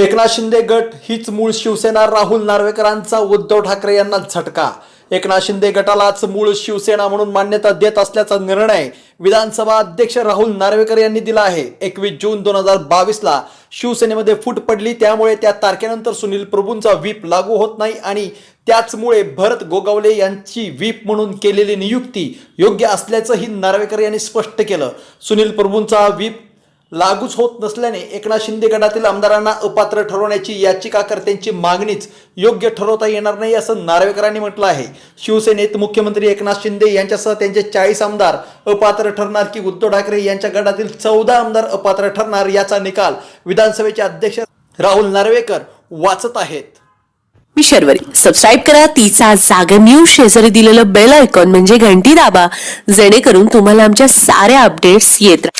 एकनाथ शिंदे गट हीच मूळ शिवसेना राहुल नार्वेकरांचा उद्धव ठाकरे यांना झटका. एकनाथ शिंदे गटालाच मूळ शिवसेना म्हणून मान्यता देत असल्याचा निर्णय विधानसभा अध्यक्ष राहुल नार्वेकर यांनी दिला आहे. एकवीस जून दोन हजार बावीसला शिवसेनेमध्ये फूट पडली त्यामुळे त्या तारखेनंतर सुनील प्रभूंचा व्हीप लागू होत नाही आणि त्याचमुळे भरत गोगावले यांची व्हीप म्हणून केलेली नियुक्ती योग्य असल्याचंही नार्वेकर यांनी स्पष्ट केलं. सुनील प्रभूंचा व्हीप लागूच होत नसल्याने एकनाथ शिंदे गटातील आमदारांना अपात्र ठरवण्याची याचिकाकर्त्यांची मागणीच योग्य ठरवता येणार नाही असं नार्वेकरांनी म्हटलं आहे. शिवसेनेत मुख्यमंत्री एकनाथ शिंदे यांच्यासह त्यांचे चाळीस आमदार अपात्र ठरणार की उद्धव ठाकरे यांच्या गटातील चौदा आमदार अपात्र ठरणार याचा निकाल विधानसभेचे अध्यक्ष राहुल नार्वेकर वाचत आहेत. मी शर्वरी. सबस्क्राईब करा. तिचा जागर न्यूज शेजारी दिलेलं बेल आयकॉन म्हणजे घंटी दाबा. जेणेकरून तुम्हाला आमच्या साऱ्या अपडेट्स येत राहतील